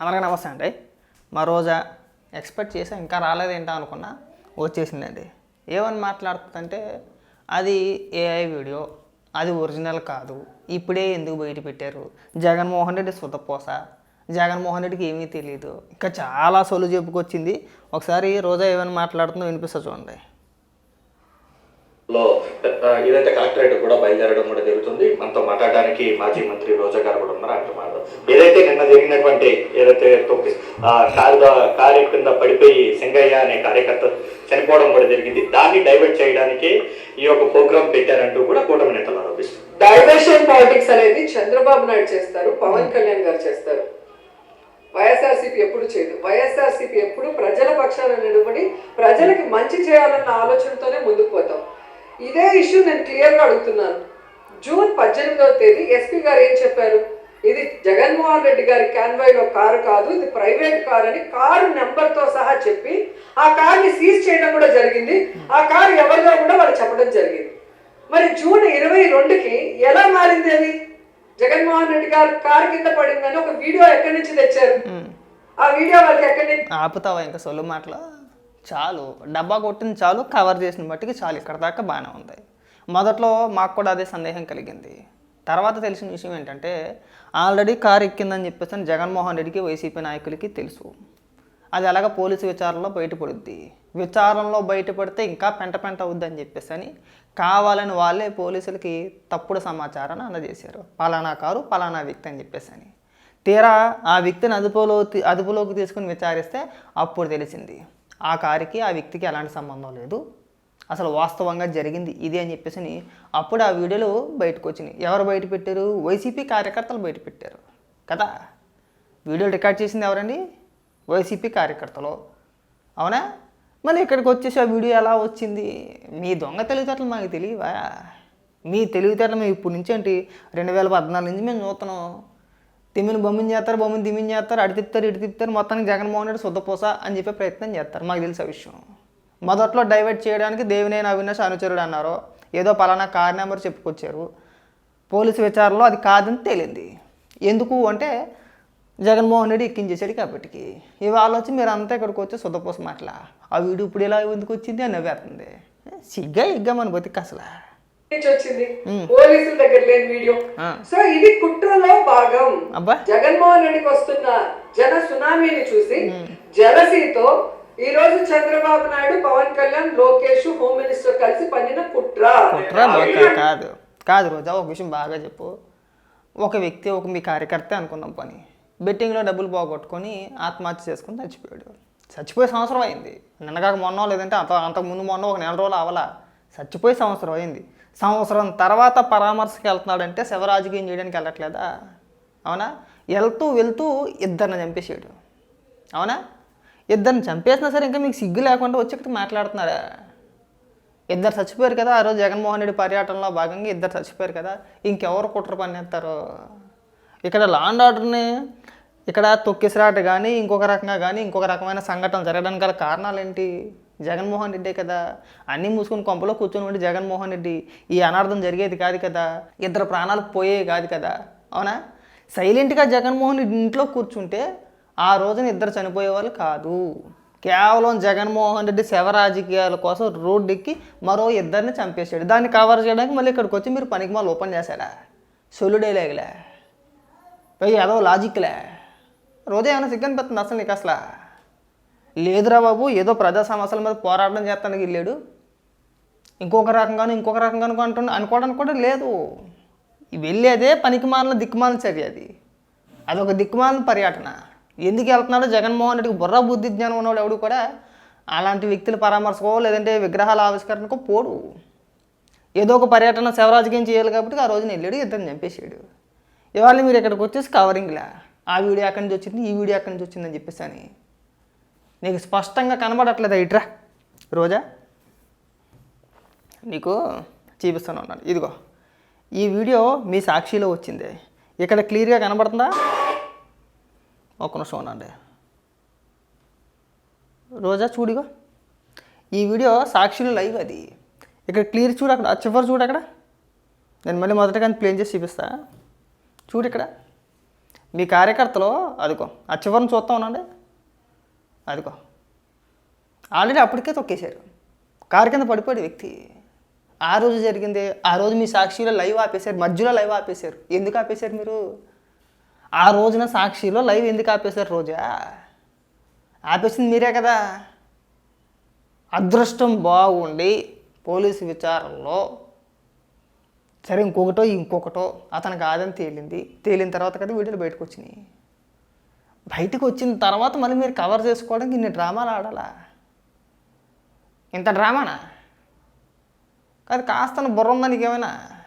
అందరికీ నమస్తే అండి. మా రోజా ఎక్స్పెక్ట్ చేసా ఇంకా రాలేదేంటా అనుకున్నా వచ్చేసిందండి. ఏమని మాట్లాడుతుందంటే అది ఏఐ వీడియో అది ఒరిజినల్ కాదు. ఇప్పుడే ఎందుకు బయట పెట్టారు? జగన్మోహన్ రెడ్డి సుతపోస? జగన్మోహన్ రెడ్డికి ఏమీ తెలియదు ఇంకా చాలా సొలు చెప్పుకొచ్చింది. ఒకసారి రోజా ఏమైనా మాట్లాడుతుందో వినిపిస్తా చూడండి. కలెక్టరేట్ కూడా బయలుదేరడం కూడా ఉంది. మనతో మాట్లాడడానికి మాజీ మంత్రి రోజా గారు కూడా ఉన్నారు. ఆయన మాట్లాడదాం. ఏదైతే నిన్న జరిగినటువంటి ఏదైతే తొక్కి కారు కారు కింద పడిపోయి సింగయ్య అనే కార్యకర్త చనిపోవడం కూడా జరిగింది. దాన్ని డైవర్ట్ చేయడానికి ఈ యొక్క ప్రోగ్రామ్ పెట్టారంటూ కూడా కూటమి నేతలు ఆరోపిస్తారు డైవర్షన్ పాలిటిక్స్ అనేది చంద్రబాబు నాయుడు చేస్తారు పవన్ కళ్యాణ్ గారు చేస్తారు. వైఎస్ఆర్సీపీ ఎప్పుడు చేయదు. వైఎస్ఆర్సీపీ ఎప్పుడు ప్రజల పక్షాన నిలబడి ప్రజలకి మంచి చేయాలన్న ఆలోచనతోనే ముందుకు పోతాం. ఇదే ఇష్యూ నేను క్లియర్గా అడుగుతున్నాను. జూన్ పద్దెనిమిదవ తేదీ ఎస్పీ గారు ఏం చెప్పారు? ఇది జగన్మోహన్ రెడ్డి గారి క్యాన్వాయ్లో కారు కాదు ఇది ప్రైవేట్ కార్ అని కారు నెంబర్తో సహా చెప్పి ఆ కార్ని సీజ్ చేయడం కూడా జరిగింది. ఆ కారు ఎవరిదో కూడా వాళ్ళు చెప్పడం జరిగింది. మరి జూన్ ఇరవై రెండుకి ఎలా మారింది అది? జగన్మోహన్ రెడ్డి గారు కారు కింద పడిందని ఒక వీడియో ఎక్కడి నుంచి తెచ్చారు? ఆ వీడియో వాళ్ళకి ఎక్కడి నుంచి? ఆపుతావా ఇంకా సొల్లు మాటలు? చాలు. డబ్బా కొట్టింది చాలు కవర్ చేసిన బట్టికి చాలు ఇక్కడ దాకా బాగానే ఉంది. మొదట్లో మాకు కూడా అదే సందేహం కలిగింది. తర్వాత తెలిసిన విషయం ఏంటంటే ఆల్రెడీ కారు ఎక్కిందని చెప్పేసి అని జగన్మోహన్ రెడ్డికి వైసీపీ నాయకులకి తెలుసు. అది అలాగ పోలీసు విచారణలో బయటపడుద్ది. విచారణలో బయటపడితే ఇంకా పెంట పెంట అవుద్దని చెప్పేసి అని కావాలని వాళ్ళే పోలీసులకి తప్పుడు సమాచారాన్ని అందజేశారు. పలానా కారు పలానా వ్యక్తి అని చెప్పేసి అని తీరా ఆ వ్యక్తిని అదుపులో అదుపులోకి తీసుకుని విచారిస్తే అప్పుడు తెలిసింది. ఆ కారుకి ఆ వ్యక్తికి ఎలాంటి సంబంధం లేదు. అసలు వాస్తవంగా జరిగింది. ఇది అని చెప్పేసి అని అప్పుడు ఆ వీడియోలు బయటకు వచ్చినాయి ఎవరు బయట పెట్టారు? వైసీపీ కార్యకర్తలు బయట పెట్టారు. కదా? వీడియోలు రికార్డ్ చేసింది ఎవరండి? వైసీపీ కార్యకర్తలు. అవునా? మళ్ళీ ఇక్కడికి వచ్చేసి ఆ వీడియో ఎలా వచ్చింది? మీ దొంగ తెలివితేటలు మాకు తెలియవా? మీ తెలివితేటలు మేము ఇప్పుడు నుంచి ఏంటి? రెండు వేల పద్నాలుగు నుంచి మేము చూస్తున్నాం. తిమ్మిని బొమ్మని చేస్తారు బొమ్మని తిమ్మిని చేస్తారు అడి తిప్పుతారు ఇటు తిప్పుతారు మొత్తానికి జగన్మోహన్ రెడ్డి శుద్ధపోస అని చెప్పే ప్రయత్నం చేస్తారు. మాకు తెలిసే విషయం. మొదట్లో డైవర్ట్ చేయడానికి దేవినేని అవినాష్ అనుచరుడు అన్నారు. ఏదో పలానా కార్ నెంబర్ చెప్పుకొచ్చారు. పోలీసు విచారణలో అది కాదని తేలింది. ఎందుకు అంటే జగన్మోహన్ రెడ్డి ఎక్కించేసాడు కాబట్టికి. ఇవాళ వచ్చి మీరు అంతా ఇక్కడికి వచ్చి శుద్ధపోస మాటల. ఆ వీడియో ఇప్పుడు ఇలా ఎందుకు వచ్చింది అని నవ్వేస్తుంది. సిగ్గా ఇగ్గా మన బతికి అసలు. నుంచి వచ్చింది? పోలీసుల దగ్గర లేని వీడియో. ఆ. సో ఇది కుట్రలో భాగం. అబ్బా. జగన్మోహన్ రెడ్డికి వస్తున్న జన సునామీని చూసి జలసీతో ఈ రోజు చంద్రబాబు నాయుడు పవన్ కళ్యాణ్ లోకేష్ హోమ్ మినిస్టర్ కలిసి పన్నిన కుట్ర. కుట్ర కాదు. కాదు రోజా ఒక విషయం బాగా చెప్పు. ఒక వ్యక్తి ఒక మీ కార్యకర్త అనుకున్నాం పని. బెట్టింగ్లో డబ్బులు పోగొట్టుకొని ఆత్మహత్య చేసుకుని చచ్చిపోయాడు. చచ్చిపోయే సంవత్సరం అయింది. నిన్నగాక మొన్న లేదంటే అంత అంతకుముందు మొన్న ఒక నెల రోజులు అవలా చచ్చిపోయే సంవత్సరం అయింది. సంవత్సరం తర్వాత పరామర్శకి వెళ్తున్నాడంటే శివరాజకీయం చేయడానికి వెళ్ళట్లేదా? అవునా? వెళ్తూ వెళ్తూ ఇద్దరిని చంపేసాడు అవునా? ఇద్దరిని చంపేసినా సరే ఇంకా మీకు సిగ్గు లేకుండా వచ్చి ఇక్కడ మాట్లాడుతున్నారా? ఇద్దరు చచ్చిపోయారు కదా ఆ రోజు జగన్మోహన్ రెడ్డి పర్యటనలో భాగంగా ఇద్దరు చచ్చిపోయారు కదా ఇంకెవరు కుట్ర పనిస్తారు ఇక్కడ లాండ్ ఆర్డర్ని ఇక్కడ తొక్కిసిరాట కానీ ఇంకొక రకంగా కానీ ఇంకొక రకమైన సంఘటన జరగడానికి గల కారణాలు ఏంటి? జగన్మోహన్ రెడ్డే కదా అన్నీ మూసుకుని కొంపలో కూర్చొని ఉండి జగన్మోహన్ రెడ్డి ఈ అనార్థం జరిగేది కాదు కదా ఇద్దరు ప్రాణాలు పోయేవి కాదు కదా అవునా? సైలెంట్గా జగన్మోహన్ రెడ్డి ఇంట్లో కూర్చుంటే ఆ రోజున ఇద్దరు చనిపోయేవాళ్ళు కాదు. కేవలం జగన్మోహన్ రెడ్డి శవ రాజకీయాల కోసం రోడ్డెక్కి మరో ఇద్దరిని చంపేశాడు. దాన్ని కవర్ చేయడానికి మళ్ళీ ఇక్కడికి వచ్చి మీరు పనికి మళ్ళీ ఓపెన్ చేశారా? సొల్లుడేలేగలే పై ఏదో లాజిక్లే రోజే ఏమైనా సిగ్గనిపిస్తుంది అసలు నీకు అసలు? లేదురా బాబు ఏదో ప్రజా సమస్యల మీద పోరాటం చేస్తానికి వెళ్ళాడు. ఇంకొక రకంగాను ఇంకొక రకంగాను అంటున్నా అనుకోవడానికి కూడా లేదు. వెళ్ళేదే వెళ్ళేదే పనికిమాలిన దిక్కుమాలిన చర్య అది. అదొక దిక్కుమాలిన పర్యటన. ఎందుకు వెళ్తున్నాడో జగన్మోహన్ రెడ్డికి బుర్ర బుద్ధి జ్ఞానం ఉన్నవాడు ఎవడు కూడా అలాంటి వ్యక్తుల పరామర్శకో లేదంటే విగ్రహాల ఆవిష్కరణకో పోడు. ఏదో ఒక పర్యటన శివరాజకీయం చేయాలి కాబట్టి ఆ రోజున వెళ్ళాడు ఇద్దరిని చంపేసాడు ఇవాళ మీరు ఇక్కడికి వచ్చేసి కవరింగ్లా ఆ వీడియో ఎక్కడి నుంచి వచ్చింది ఈ వీడియో ఎక్కడి నుంచి వచ్చిందని చెప్పేసి అని. నీకు స్పష్టంగా కనబడట్లేదా ఇట్రా రోజా? నీకు చూపిస్తాను ఉన్నాను ఇదిగో ఈ వీడియో మీ సాక్షిలో వచ్చింది. ఇక్కడ క్లియర్గా కనబడుతుందా? ఒక్క నిమిషం ఉండండి రోజా చూడిగో. ఈ వీడియో సాక్షిలో లైవ్ అది. ఇక్కడ క్లియర్ చూడు అక్కడ చివరి చూడు అక్కడ. నేను మళ్ళీ మొదటగా ప్లేన్ చేసి చూపిస్తా. చూడు ఇక్కడ. మీ కార్యకర్తలు అదిగో ఆ చివరిని చూస్తా ఉండండి అదిగో. ఆల్రెడీ అప్పటికే తొక్కేశారు. కారు కింద పడిపోయాడు వ్యక్తి. ఆ రోజు జరిగింది ఆ రోజు మీ సాక్షిలో లైవ్ ఆపేశారు మధ్యలో లైవ్ ఆపేశారు. ఎందుకు ఆపేశారు మీరు? ఆ రోజున సాక్షిలో లైవ్ ఎందుకు ఆపేశారు రోజా? ఆపేసింది మీరే కదా. అదృష్టం బాగుండి పోలీసు విచారణలో సరే ఇంకొకటో ఇంకొకటో అతను కాదని తేలింది. తేలిన తర్వాత కదా వీడియోలు బయటకు వచ్చినాయి. బయటకు వచ్చిన తర్వాత మళ్ళీ మీరు కవర్ చేసుకోవడానికి ఇన్ని డ్రామాలు ఆడాలా? ఇంత డ్రామానా? కాదు కాస్త బుర్ర ఉందా నీకేమైనా?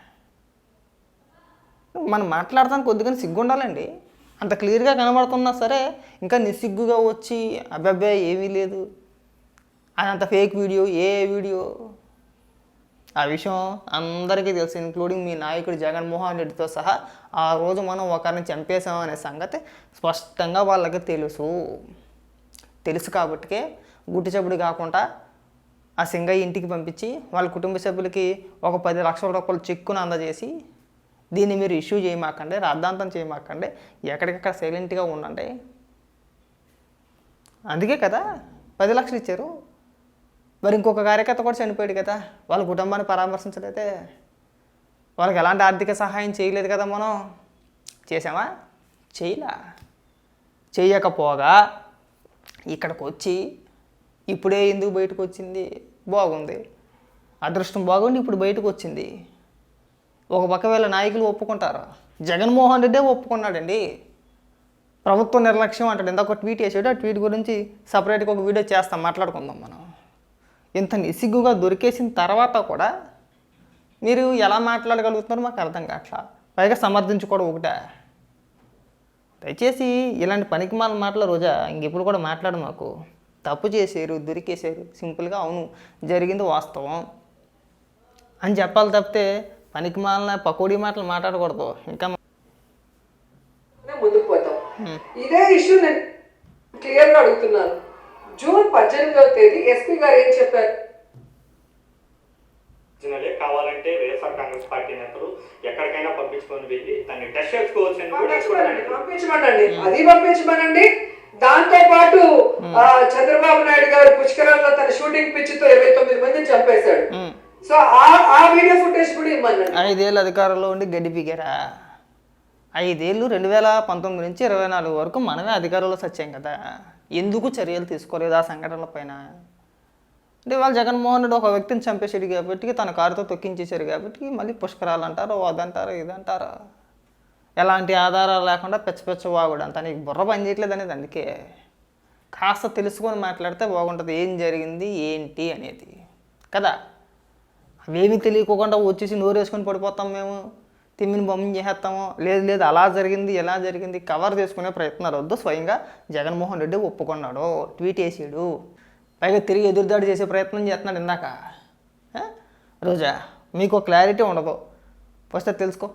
మనం మాట్లాడటానికి కొద్దిగా సిగ్గు ఉండాలండి అంత క్లియర్గా కనబడుతున్నా సరే ఇంకా నిస్సిగ్గుగా వచ్చి అబ్బాయి ఏమీ లేదు. అదంత ఫేక్ వీడియో ఏ వీడియో. ఆ విషయం అందరికీ తెలుసు ఇంక్లూడింగ్ మీ నాయకుడు జగన్మోహన్ రెడ్డితో సహా ఆ రోజు మనం ఒకరిని చంపేశామనే సంగతి స్పష్టంగా వాళ్ళకి తెలుసు. తెలుసు కాబట్టికే గుట్టిచప్పుడు కాకుండా ఆ సింగయ్య ఇంటికి పంపించి వాళ్ళ కుటుంబ సభ్యులకి ఒక పది లక్షల రూపాయలు చెక్కును అందజేసి దీన్ని మీరు ఇష్యూ చేయమాకండి రాద్ధాంతం చేయమాకండి ఎక్కడికక్కడ సైలెంట్గా ఉండండి. అందుకే కదా పది లక్షలు ఇచ్చారు. మరి ఇంకొక కార్యకర్త కూడా చనిపోయాడు కదా వాళ్ళ కుటుంబాన్ని పరామర్శించలేదే వాళ్ళకి ఎలాంటి ఆర్థిక సహాయం చేయలేదు కదా మనం. చేసామా చేయలా. చేయకపోగా ఇక్కడికి వచ్చి ఇప్పుడే ఎందుకు బయటకు వచ్చింది బాగుంది. అదృష్టం బాగుండి ఇప్పుడు బయటకు వచ్చింది ఒక పక్క వీళ్ళ నాయకులు ఒప్పుకుంటారు? జగన్మోహన్ రెడ్డే ఒప్పుకున్నాడండి. ప్రభుత్వ నిర్లక్ష్యం అంటాడు. ఇందాక ట్వీట్ చేసాడు ఆ ట్వీట్ గురించి సపరేట్గా ఒక వీడియో చేస్తాం మాట్లాడుకుందాం మనం. ఇంత నిసిగ్గుగా దొరికేసిన తర్వాత కూడా మీరు ఎలా మాట్లాడగలుగుతున్నారో మాకు అర్థం కావట్లా పైగా సమర్థించుకోవడం ఒకటే. దయచేసి ఇలాంటి పనికి మాల మాటలు రోజా ఇంకెప్పుడు కూడా మాట్లాడు మాకు. తప్పు చేశారు దొరికేశారు. సింపుల్గా అవును జరిగింది వాస్తవం. అని చెప్పాలి తప్పితే పనికి మాలిన పకోడీ మాటలు మాట్లాడకూడదు. ఇంకా ముందుకు పోతాం. ఇదే ఇష్యూ నేను క్లియర్గా అడుగుతున్నాను. జూన్ పద్దెనిమిదవ తేదీ ఎస్పీ గారు ఏం చెప్పారు? కావాలంటే వైఎస్ఆర్ కాంగ్రెస్ పార్టీ నేతలు ఎక్కడికైనా పంపించుకొని వెళ్ళి దాన్ని టెస్ట్ చేసుకోవచ్చు పంపించమనండి అది పంపించమనండి దాంతో పాటు చంద్రబాబు నాయుడు గారు పుష్కరాల్లో తన షూటింగ్ పిచ్చితో ఇరవై తొమ్మిది మందిని చంపేశాడు. సో ఆ ఆ వీడియో ఫుటేజ్ కూడా ఇవ్వండి. ఐదేళ్ళు అధికారంలో ఉండి గడ్డి పీకారా? ఐదేళ్ళు రెండు వేల పంతొమ్మిది నుంచి ఇరవై నాలుగు వరకు మనమే అధికారంలో సచ్చాం కదా. ఎందుకు చర్యలు తీసుకోలేదు ఆ సంఘటనల పైన? అంటే వాళ్ళు జగన్మోహన్ రెడ్డి ఒక వ్యక్తిని చంపేసాడు కాబట్టి తన కారుతో తొక్కించేశారు కాబట్టి మళ్ళీ పుష్కరాలు అంటారు అదంటారు ఇదంటారు. ఎలాంటి ఆధారాలు లేకుండా పెచ్చ పెచ్చ వాగుడు అంత నీకు బుర్ర పని చేయట్లేదు అనేది అందుకే. కాస్త తెలుసుకొని మాట్లాడితే బాగుంటుంది. ఏం జరిగింది? ఏంటి అనేది. కదా? అవేమీ తెలియకోకుండా వచ్చేసి నోరు వేసుకొని పడిపోతాం మేము. తిమ్మిని బొమ్మ చేసేస్తాము. లేదు లేదు అలా జరిగింది ఎలా జరిగింది కవర్ చేసుకునే ప్రయత్నాలు వద్దు. స్వయంగా జగన్మోహన్ రెడ్డి ఒప్పుకున్నాడు ట్వీట్ వేసాడు పైగా తిరిగి ఎదురుదాడి చేసే ప్రయత్నం చేస్తున్నాడు ఇందాక. రోజా మీకు క్లారిటీ ఉండదు. ఫస్ట్ తెలుసుకో.